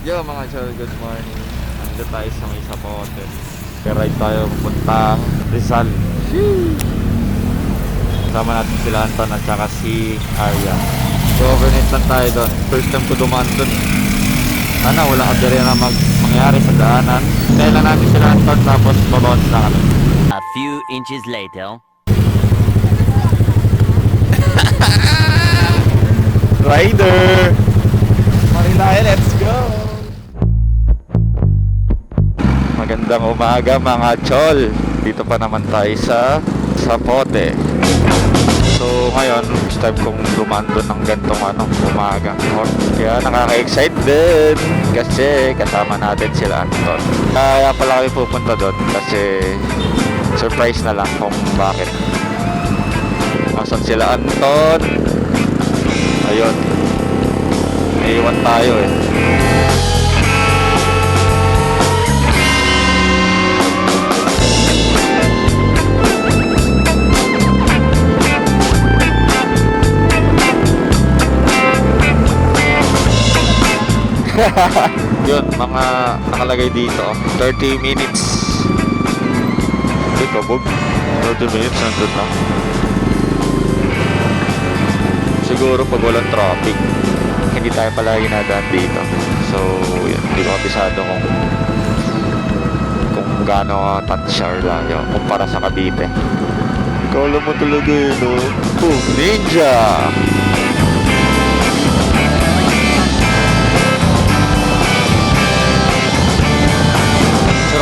Yo mga chol, good morning. Nandito tayo sa may sapote. Ride tayo pupuntang Rizal. Kasama natin sila Anton at saka si Arya. So overnight lang tayo doon. First time ko dumaan doon. Sana walang aberya na mag mangyari sa daanan. Kaya lang natin sila Anton tapos babawas na kami. A few inches later. Rider! Marilaya, let's go! Magandang umaga mga chol. Dito pa naman tayo sa Sapote. So ngayon, first time kong dumaan ng gantong ano, umaga. Kaya nakaka-excite din kasi kasama natin sila Anton. Kaya pala kami pupunta doon kasi surprise na lang kung bakit. Asan sila Anton? Ayun. Naiwan tayo eh. Yun, mga nakalagay dito. 30 minutes. Hindi, kabog. 30 minutes, nandun na. Siguro pag walang traffic, hindi tayo palagi nadaan dito. So, yun, hindi ko kabisado kung kung gaano tansya or layo kumpara sa Cavite. Kala mo talaga yun, no? Oh, ninja!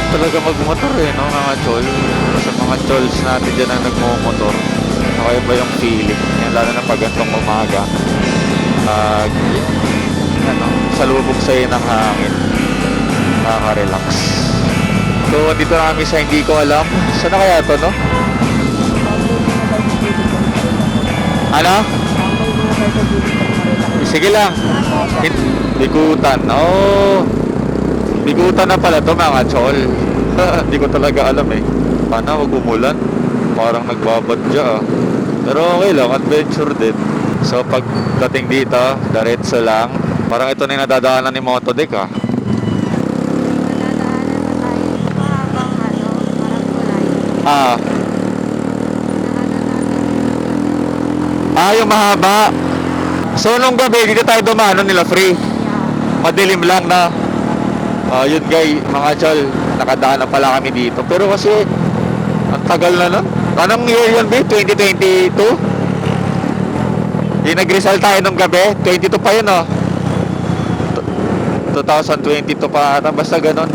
Talaga magmotor eh, no, mga chol. Sa mga chols natin dyan na nagmumotor, nakaiba yung feeling. Yan, lalo na pag gantong umaga. Pag, ano, salubog sa'yo ng hangin. Nakaka-relax. So, dito na kami sa hindi ko alam. Saan na kaya to, no? Ano? Sige lang. Bikutan. Oh. Bigutan na pala to mga chol. Hindi ko talaga alam eh. Sana wag umulan. Parang nagbabadya ah. Pero okay lang, adventure din. So pagdating dito, diretso lang. Parang ito na yung nadadaanan ni Motodeck ah. Ah, ah yung mahaba. So nung gabi, dito tayo dumano nila free. Madilim lang na. Ah, yun guys, mga chol, nakadaan na pala kami dito. Pero kasi, ang tagal na nun. Anong year yun, babe? 2022? Yung nag-result tayo nung gabi, 22 pa yun, oh. T- 2022 pa ata, basta ganun.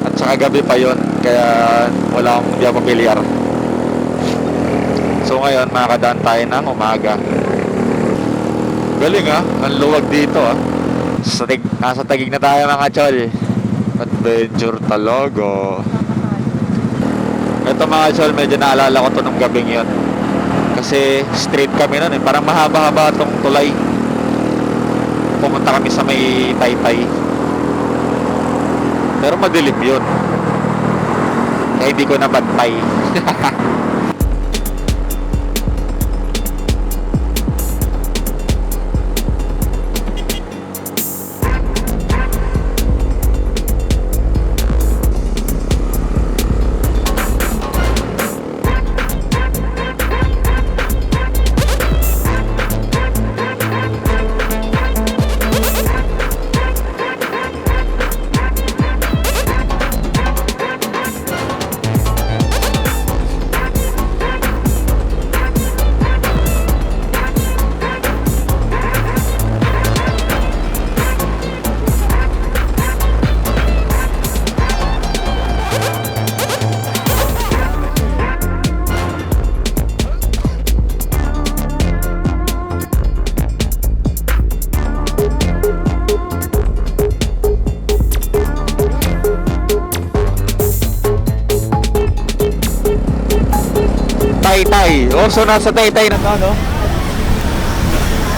At saka gabi pa yun, kaya wala akong hindi ako. So ngayon, makakadaan tayo ng umaga. Galing ah, ang luwag dito ah. Sa tig nasa tagig na tayo mga chol. Adventure talaga. Ito mga chol, medyo naalala ko to nung gabing yon. Kasi straight kami nun eh. Parang mahaba-haba tong tulay. Pumunta kami sa may taytay. Pero madilim yun. Kaya hindi ko nabantay. Taytay. so nasa Taytay na to, no?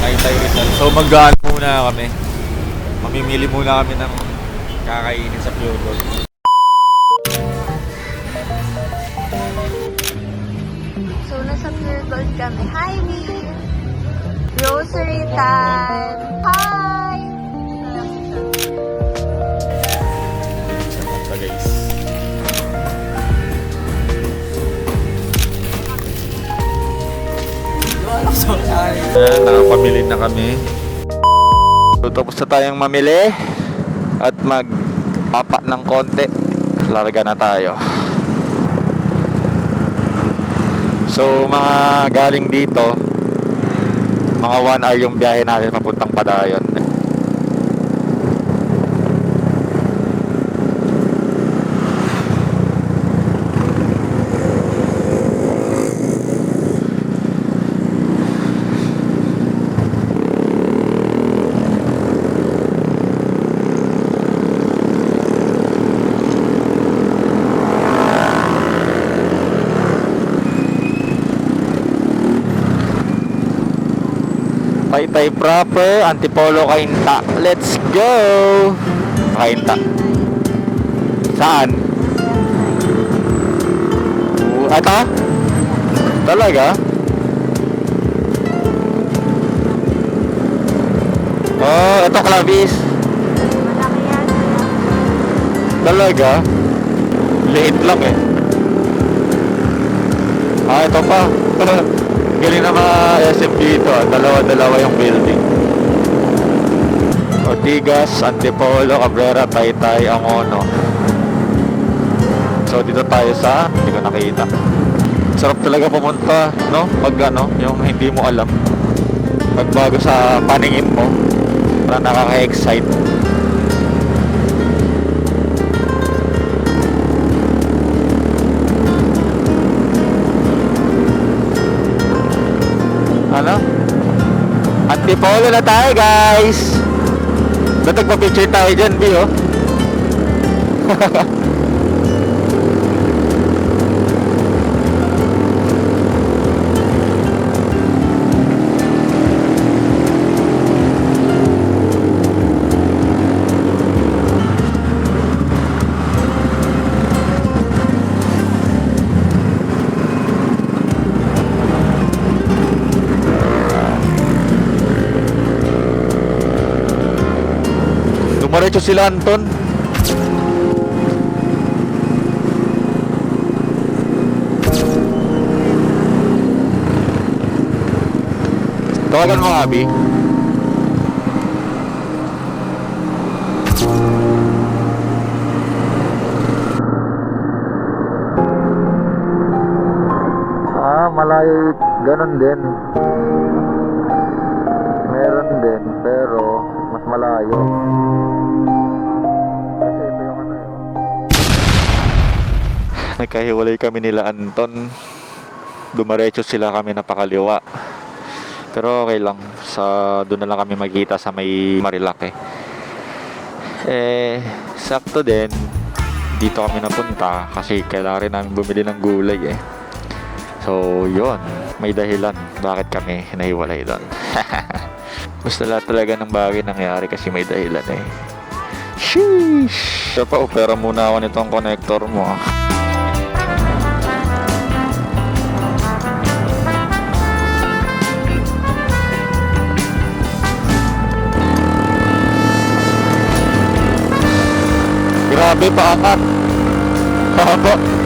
Taytay Rizal. So mag muna kami. Mamimili muna kami ng kakainin sa Pure Gold. So, nasa Pure Gold kami. Hi, Mir! Grocery Ayan, nakapamili na kami. So, tapos na tayong mamili at magpapa ng konti. Larga na tayo. So, mga galing dito, mga 1 hour yung biyahe natin papuntang Padayon. Taytay proper, Antipolo Kainta. Let's go! Kainta. Saan? Uh, Ata? Talaga? Oh, ito Clavis. Talaga? Late lang eh. Ah, ito pa. Galing na mga SM dito. ah. Dalawa-dalawa yung building. Ortigas, Antipolo, Cabrera, Taytay, Angono. So dito tayo sa, hindi ko nakita. Sarap talaga pumunta, no? Pag ano, yung hindi mo alam. Pag bago sa paningin mo, parang nakaka-excite. Antipolo na tayo, guys! Ba't nagpa-picture tayo dyan, B, oh? Dumaretso sila, Anton. Tawagan mo, Abi. Ah, malayo. Ganon din. Nagkahiwalay kami nila Anton. Dumaretso sila kami napakaliwa. Pero okay lang. Sa, doon na lang kami magkita sa may Marilake. Eh, sakto din. Dito kami napunta kasi kailangan rin namin bumili ng gulay eh. So, yun. May dahilan bakit kami nahiwalay doon. Basta lahat talaga ng bagay nangyari kasi may dahilan eh. Sheesh! Siya pa, opera muna ako nitong connector mo. Grabe, paangat. Haba.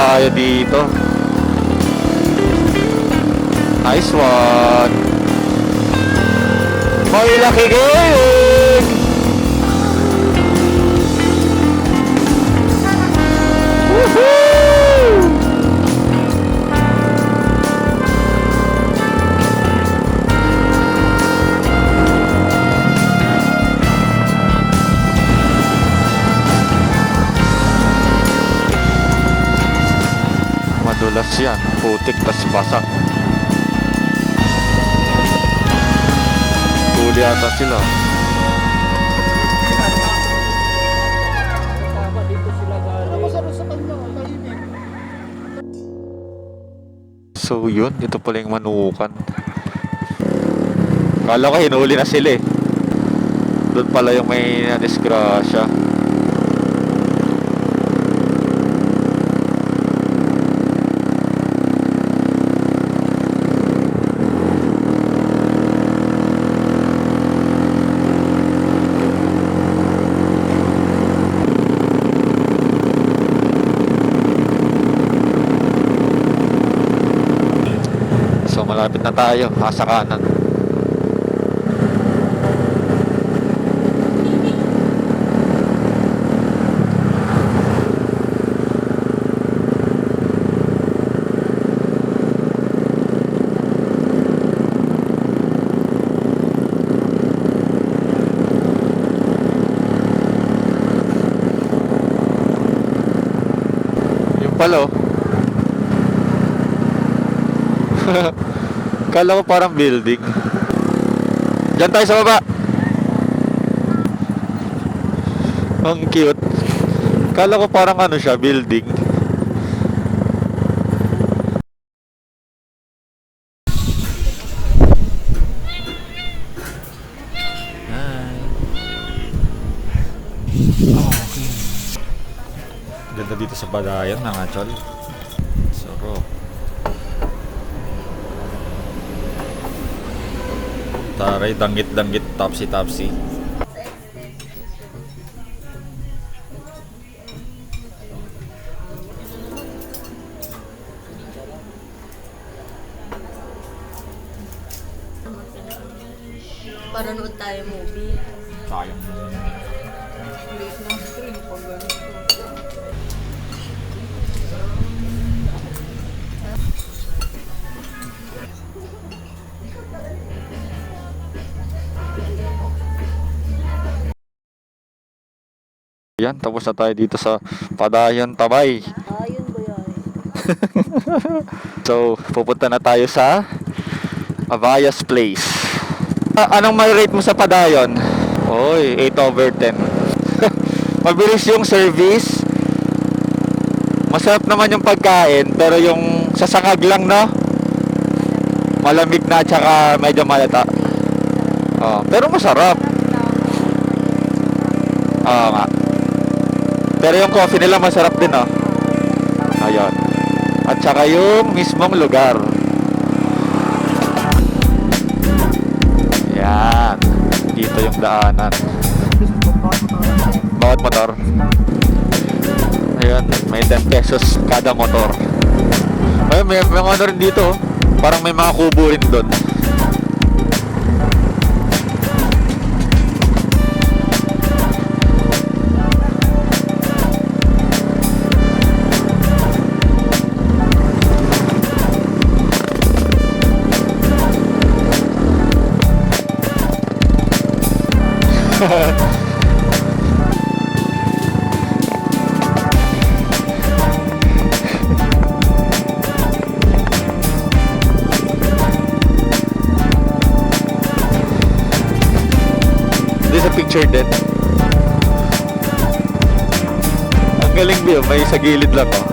Tayo dito. Nice one. May laki game! yan putik tas basa. Huli ata sila. So yun, ito pala yung manukan. Kala ko hinuli na sila eh. Doon pala yung may nadisgrasya. Tayo, nasa kanan. Yung pala oh. Kala ko parang building. Diyan tayo sa baba. Ang cute. Kala ko parang ano siya, building. Ganda dito sa Badayan, mga chol. Sarap. Taray, danggit-danggit, topsy-topsy. Tapos na tayo dito sa Padayon, Tabay. Ayun ba yan? So, pupunta na tayo sa Avayas Place. Ah, anong may rate mo sa Padayon? Oy, 8 over 10. Mabilis yung service. Masarap naman yung pagkain, pero yung sasangag lang, no? Malamig na, tsaka medyo malata. Oh, pero masarap. Oo nga. Pero yung coffee nila masarap din, oh. Ayun. At saka yung mismong lugar. Yan. Dito yung daanan. Bawat motor. Ayun, may 10 pesos kada motor. Ayun, may, may ano rin dito. oh. Parang may mga kubo rin doon. There's a picture din. Ang galing Bio, may sa gilid lang oh.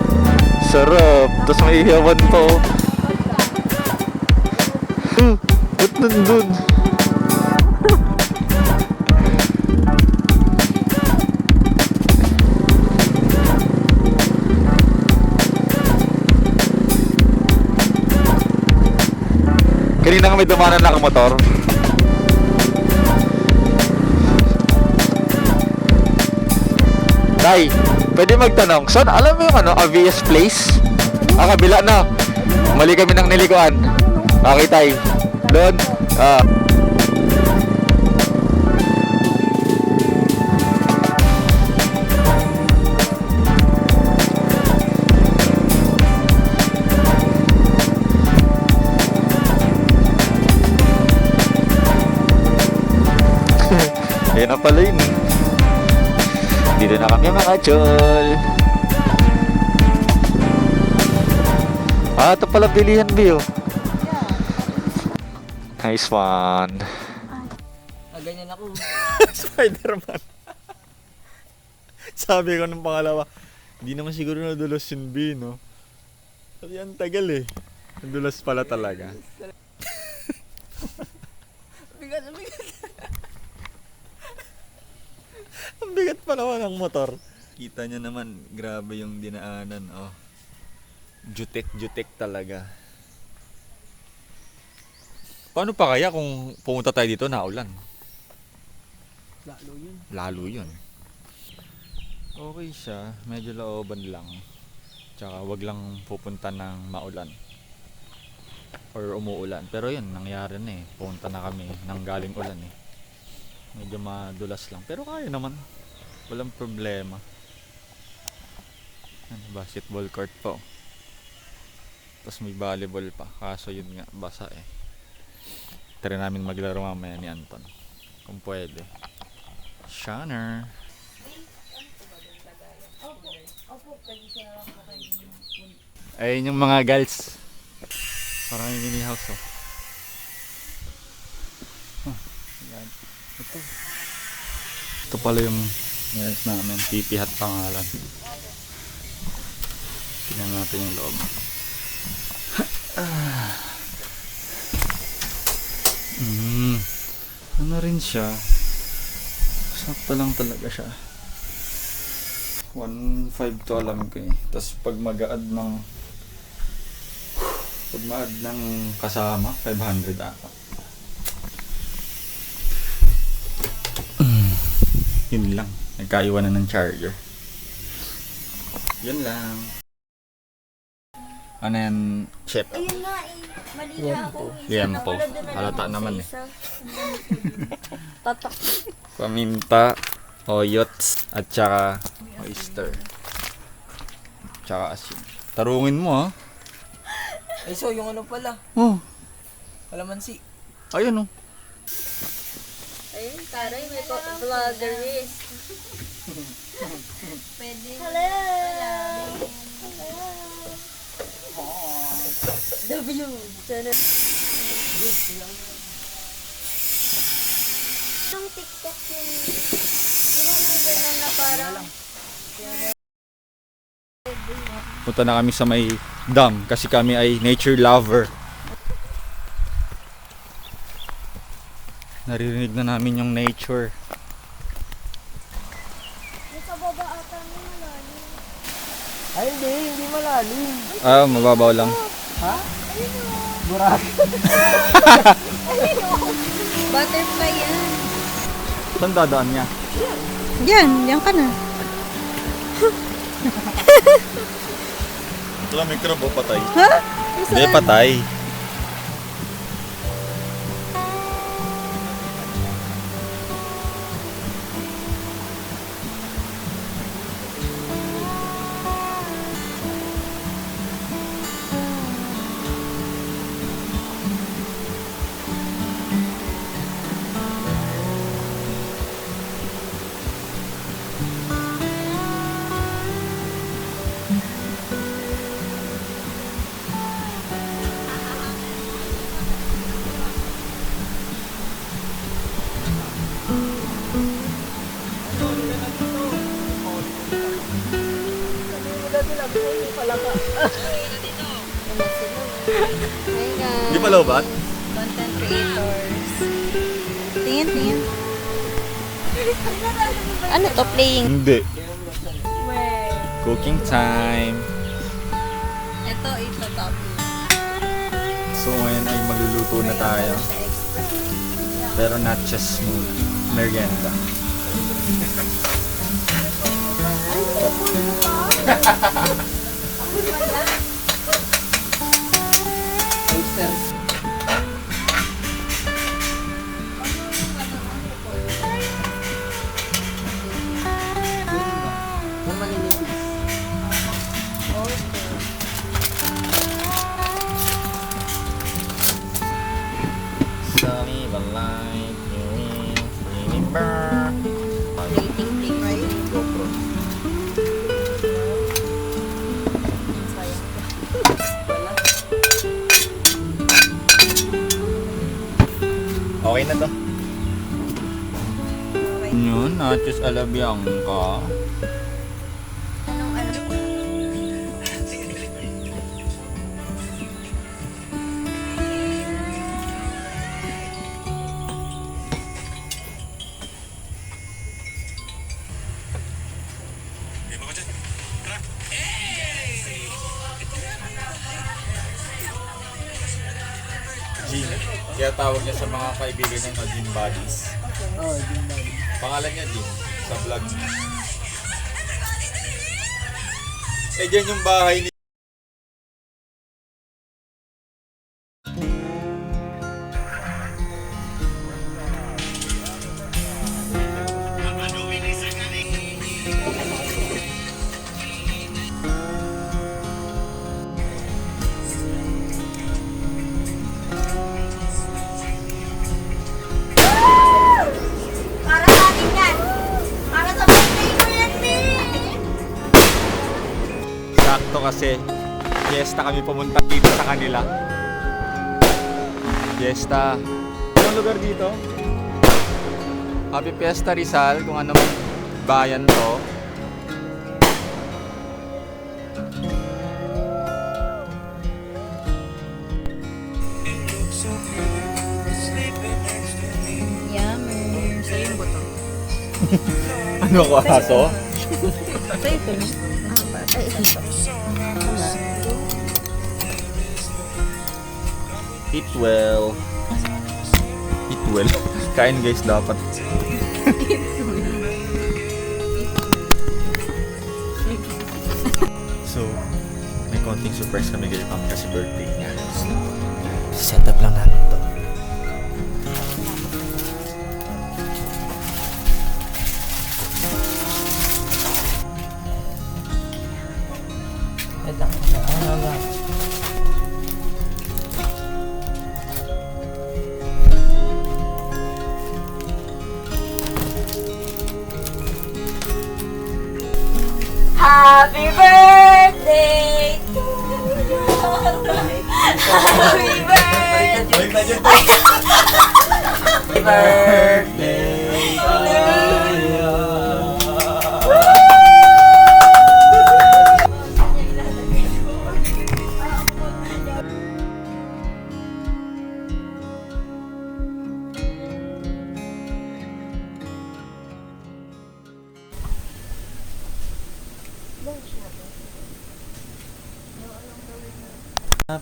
Sarap. Tapos may ihawan pa ba't nandun? Kanina may dumanan na motor. Tay, pwede magtanong, son, alam mo yung ano, obvious place? Ah, kabila na. Mali kami ng niliguan. Okay, tay. Doon. Ah. Pala yun. Dito na kami mga chol. Ah, ito pala bilihan, Bio. Nice one. Ah, ganyan ako. Spider-Man. Sabi ko nung pangalawa, hindi naman siguro nadulos yung B, no? Kasi ang tagal eh. Ang dulas pala talaga. Bigat, bigat. Ang bigat pala ng motor. Kita nyo naman, grabe yung dinaanan. Oh. Jutek-jutek talaga. Paano pa kaya kung pumunta tayo dito na ulan? Lalo yun. Lalo yun. Okay siya. Medyo laoban lang. Tsaka wag lang pupunta ng maulan. Or umuulan. Pero yun, nangyari na eh. Pumunta na kami nang galing ulan eh. Medyo madulas lang. Pero kaya naman. Walang problema. Ano, basketball court po. Tapos may volleyball pa. Kaso yun nga, basa eh. Try namin maglaro mamaya ni Anton. Kung pwede. Shanner. Ayun yung mga girls. Parang yung mini house oh. Ito pala yung girls namin. Pipihat pangalan. Tingnan natin yung loob. Mm. Ano rin siya? Sakto lang talaga siya. 1.5 to alam ko eh. Tapos pag mag-add ng pag ma-add ng kasama, 500 ata. Mm. Yun lang. Nagkaiwanan ng charger. Yun lang. Ano yan, chef? Ayun nga eh. Mali na ako. Na Halata naman eh. Tatak. paminta, oyots, at saka oyster. Tsaka asin. Tarungin mo ha. Ay, so yung ano pala. Oh, Kalamansi. ayun oh. Ayun, taray, may ko- vlogger is. Pwede. Hello! W. Sana. Yung TikTok yun. Ganun na parang Punta na kami sa may dam kasi kami ay nature lover. Naririnig na namin yung nature. Nasa baba ata may malalim. Ay, hindi. Hindi malalim. Ah, mababaw lang. Burak. Butterfly yan. Saan dadaan niya? Yan, yan ka na. Ito lang microbe o patay? Ha? Hindi, patay. To? Playing? Hindi. Cooking time. Ito, ito topping. So ngayon ay magluluto na tayo. Pero not just muna. Merienda. Oyster. Na to. Yun, nachos alabyang na gym buddies. Oo, oh, din ba? Pangalan niya Jim sa vlog. Eh, dyan yung bahay ni... kasi, fiesta kami pumunta dito sa kanila. Fiesta. Anong lugar dito? Happy Fiesta Rizal, kung anong bayan to. Yummer. Sa'yo yung buto. Ano ko, aso? Eat well. Eat well. Kain guys dapat. so, may konting surprise kami kay Pam kasi birthday niya. Set up lang namin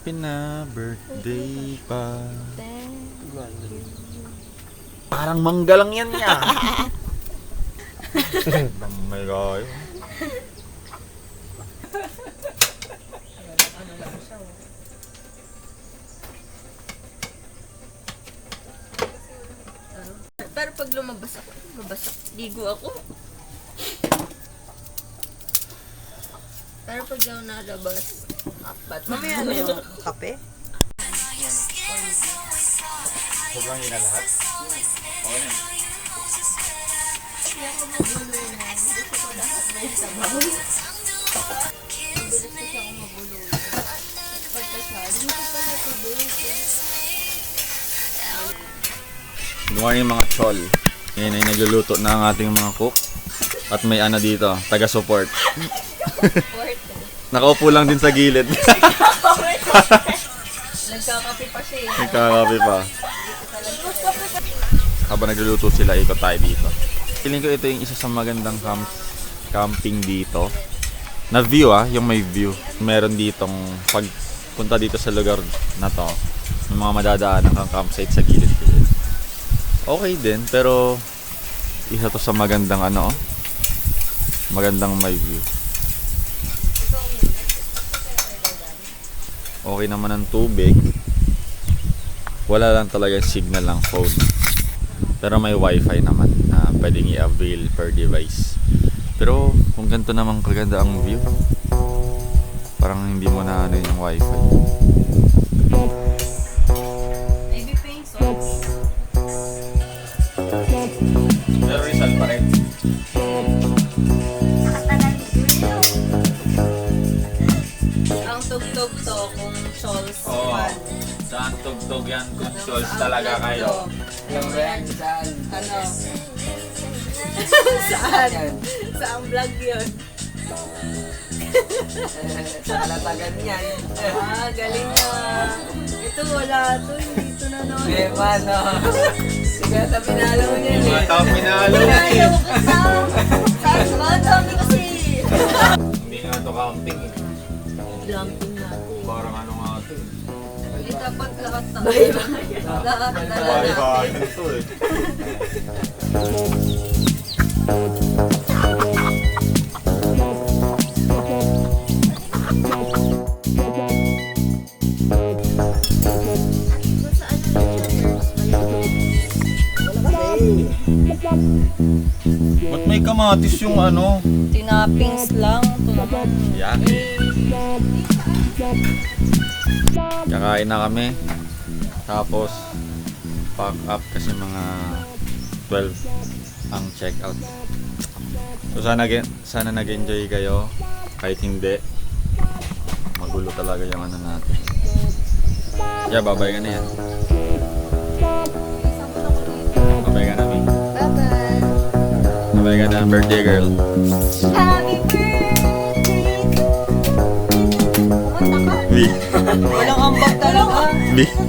Happy na birthday pa. Parang mangga lang yan niya. May gayo. Pero pag lumabas ako, lumabas ako, ligo ako. Pero pag daw nalabas, apat. Mamaya na yung kape. Sobrang yun na lahat. Okay na. Good morning mga chol. Ngayon ay nagluluto na ang ating mga cook. At may ano dito, taga-support. Nakaupo lang din sa gilid. Nagkakape pa siya eh. Nagkakape pa. Habang nagluluto sila, ikot tayo dito. Feeling ko ito yung isa sa magandang camp camping dito. Na view ah, yung may view. Meron ditong pagpunta dito sa lugar na to. Yung mga madadaanan kang campsite sa gilid-gilid. Okay din, pero isa to sa magandang ano oh. Magandang may view. Okay naman ang tubig. Wala lang talaga signal ng phone. Pero may wifi naman na pwedeng i-avail per device. Pero kung ganito naman kaganda ang view, parang hindi mo na ano yung wifi. Saan tugtog yan kung souls talaga kayo? Alam mo yan, saan? Ano? Saan? Saan vlog yun? Sa kalatagan yan. Ah, galing na. Ito wala to. Hindi na no. Eh, paano? Sige, sa pinalo mo yan Yung mga eh. tao pinalo na eh. Ayaw ko sa... Saan ba? Dami kasi. Hindi nga ito camping eh. Glamping natin. Parang ano nga ito eh. Ito dapat lahat na. Lahat na lalaki. ito eh. Ba't may kamatis yung ano? Tinapings lang. Ito naman. Yan. Kakain na kami. Tapos, pack up kasi mga 12 ang check out. So sana, sana nag-enjoy kayo. Kahit hindi, magulo talaga yung ano natin. Yeah, babay ka na yan. Babay ka na, birthday girl. Happy birthday! Walang ambag talaga.